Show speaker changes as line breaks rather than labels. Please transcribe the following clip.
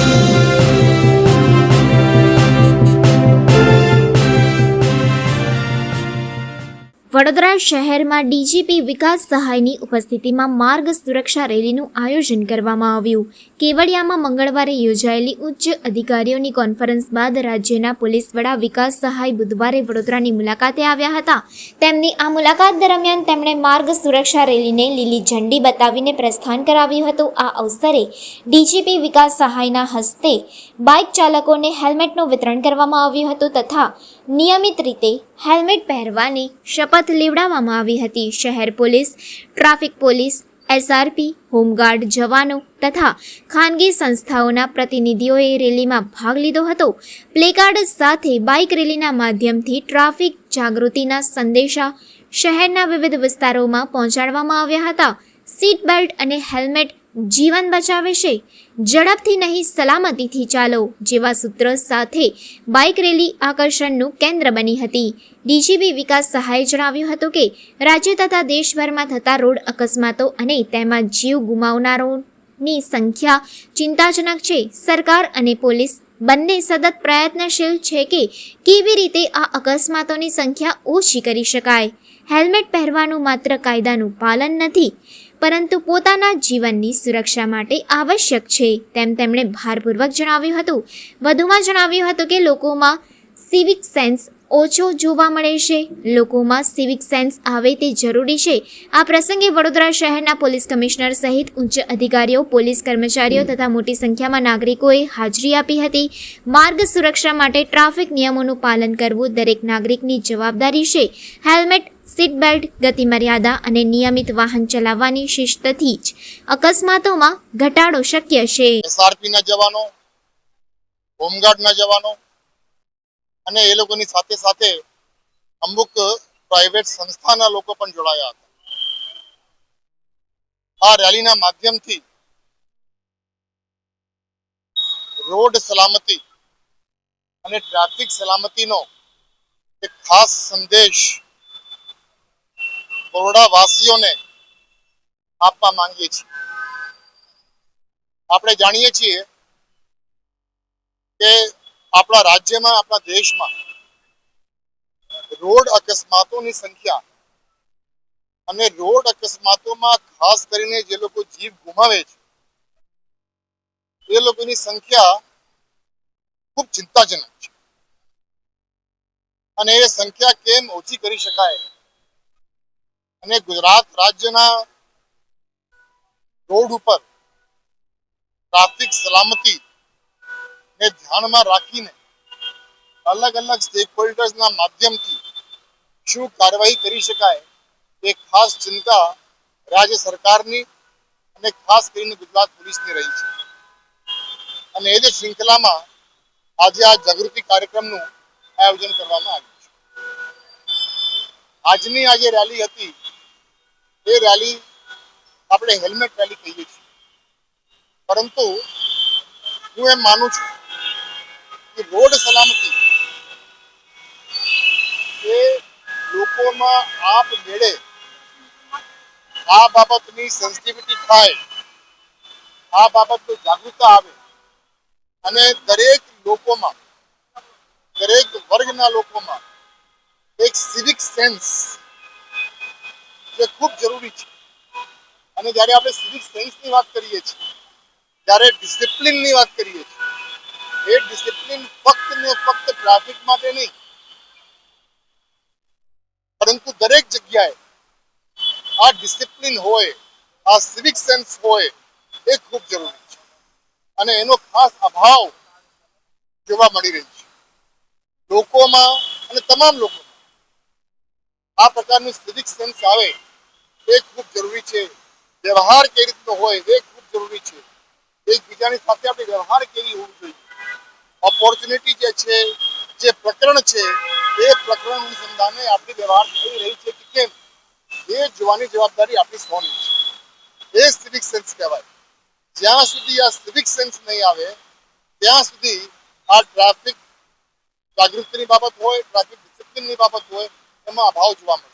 Thank you. Vadodara શહેરમાં DGP વિકાસ સહાયની ઉપસ્થિતિમાં માર્ગ સુરક્ષા રેલીનું આયોજન કરવામાં આવ્યું. કેવડિયામાં મંગળવારે યોજાયેલી ઉચ્ચ અધિકારીઓની કોન્ફરન્સ બાદ રાજ્યના પોલીસ વડા વિકાસ સહાય બુધવારે વડોદરાની મુલાકાતે આવ્યા હતા. તેમની આ મુલાકાત દરમિયાન તેમણે માર્ગ સુરક્ષા રેલીને લીલી ઝંડી બતાવીને પ્રસ્થાન કરાવ્યું હતું. આ અવસરે ડીજીપી વિકાસ સહાયના હસ્તે બાઇક ચાલકોને હેલ્મેટનું વિતરણ કરવામાં આવ્યું હતું તથા નિયમિત રીતે હેલ્મેટ પહેરવાની શપથ લેવડાવવામાં આવી હતી. શહેર police, traffic police SRP home guard જવાનો તથા ખાનગી સંસ્થાઓના પ્રતિનિધિઓએ રેલીમાં ભાગ લીધો હતો. પ્લેકાર્ડ સાથે બાઇક રેલીના માધ્યમથી ટ્રાફિક જાગૃતિના સંદેશા શહેરના વિવિધ વિસ્તારોમાં પહોંચાડવામાં આવ્યા હતા. સીટ બેલ્ટ અને હેલ્મેટ જીવન બચાવે છે. ઝડપથી નહીં, સલામતીથી ચાલો, જેવા સૂત્ર સાથે બાઇક રેલી આકર્ષણનું કેન્દ્ર બની હતી. ડીજીપી વિકાસ સહાયે જણાવ્યું હતું કે, રાજ્ય તથા દેશભરમાં થતા રોડ અકસ્માતો અને તેમાં જીવ ગુમાવનારોની સંખ્યા ચિંતાજનક છે. સરકાર અને પોલીસ બંને સતત પ્રયત્નશીલ છે કે, કેવી રીતે આ અકસ્માતોની સંખ્યા ઓછી કરી શકાય. હેલ્મેટ પહેરવાનું માત્ર કાયદાનું પાલન નથી. પરંતુ પોતાના જીવનની સુરક્ષા માટે આવશ્યક છે, તેમ તેમણે ભારપૂર્વક જણાવ્યું હતું. વધુમાં જણાવ્યું હતું કે લોકોમાં સિવિક સેન્સ ઓછો જોવા મળે છે. લોકોમાં સિવિક સેન્સ આવે તે જરૂરી છે. આ પ્રસંગે વડોદરા શહેરના પોલીસ કમિશનર સહિત ઉચ્ચ અધિકારીઓ, પોલીસ કર્મચારીઓ તથા મોટી સંખ્યામાં નાગરિકોએ હાજરી આપી હતી. માર્ગ સુરક્ષા માટે ટ્રાફિક નિયમોનું પાલન કરવું દરેક નાગરિકની જવાબદારી છે. હેલ્મેટ સીટ બેલ્ટ ગતિ મર્યાદા અને નિયમિત વાહન ચલાવવાની શિસ્તથી જ અકસ્માતોમાં ઘટાડો શક્ય છે.
એસઆરપીના જવાનો, હોમગાર્ડના જવાનો અને એ લોકોની સાથે સાથે અમુક પ્રાઇવેટ સંસ્થાના લોકો પણ જોડાયા હતા. આ રેલીના માધ્યમથી રોડ સલામતી અને ટ્રાફિક સલામતીનો એક ખાસ સંદેશ બરોડા વાસીઓને આપવા માંગીએ છીએ. આપણે જાણીએ છીએ કે આપણા રાજ્યમાં, આપણા દેશમાં રોડ અકસ્માતોની સંખ્યા અને રોડ અકસ્માતોમાં ખાસ કરીને જે લોકો જીવ ગુમાવે છે, એ લોકોની સંખ્યા ખૂબ ચિંતાજનક છે. અને એ સંખ્યા કેમ ઓછી કરી શકાય? અને ગુજરાત રાજ્યના રોડ ઉપર ટ્રાફિક સલામતી ને ધ્યાનમાં રાખીને અલગ અલગ સ્ટેક હોલ્ડર્સના માધ્યમથી શું કાર્યવાહી કરી શકાય એ ખાસ ચિંતા રાજ્ય સરકારની અને ખાસ કરીને ગુજરાત પોલીસની રહી છે. અને એ જ શૃંખલામાં આજે આ જાગૃતિ કાર્યક્રમનું આયોજન કરવામાં આવ્યું છે. આજની આ જે રેલી હતી એ રેલી આપણે હેલ્મેટ રેલી કહીએ છીએ. પરંતુ હું એમ માનું છું કે રોડ સલામતી એ લોકોમાં આપ મેળે આ બાબતની સેન્સિટિવિટી થાય, આ બાબતની જાગૃતતા આવે અને દરેક લોકોમાં, દરેક વર્ગના લોકોમાં એક સિવિક સેન્સ જે ખૂબ જરૂરી છે. અને જ્યારે આપણે સિવિક સેન્સની વાત કરીએ છીએ ત્યારે ડિસિપ્લિનની વાત કરીએ છીએ, એ ડિસિપ્લિન ફક્ત ને ફક્ત ટ્રાફિક માટે નહીં, પરંતુ દરેક જગ્યાએ આ ડિસિપ્લિન હોય, આ સિવિક સેન્સ હોય, એ ખૂબ જરૂરી છે. અને એનો ખાસ અભાવ જોવા મળી રહ્યો છે. લોકોમાં અને તમામ લોકો આ પ્રકારનું સિવિક સેન્સ આવે એ ખૂબ જરૂરી છે. વ્યવહાર કેવી રીતનો હોય એ ખૂબ જરૂરી છે. એકબીજાની સાથે આપણે વ્યવહાર કેવી હોવું જોઈએ? ઓપોર્ચ્યુનિટી જે છે, જે પ્રકરણ છે, એ પ્રકરણ અનુસંધાને આપણી વ્યવહાર થઈ રહી છે કે કેમ? એ જોવાની જવાબદારી આપણી સૌની છે. એ સિવિક સેન્સ કહેવાય. જ્યાં સુધી આ સિવિક સેન્સ નહીં આવે, ત્યાં સુધી આ ટ્રાફિક જાગૃતિની બાબત હોય ટ્રાફિક ડિસિપ્લિનની બાબત હોય, એમાં અભાવ જોવા મળશે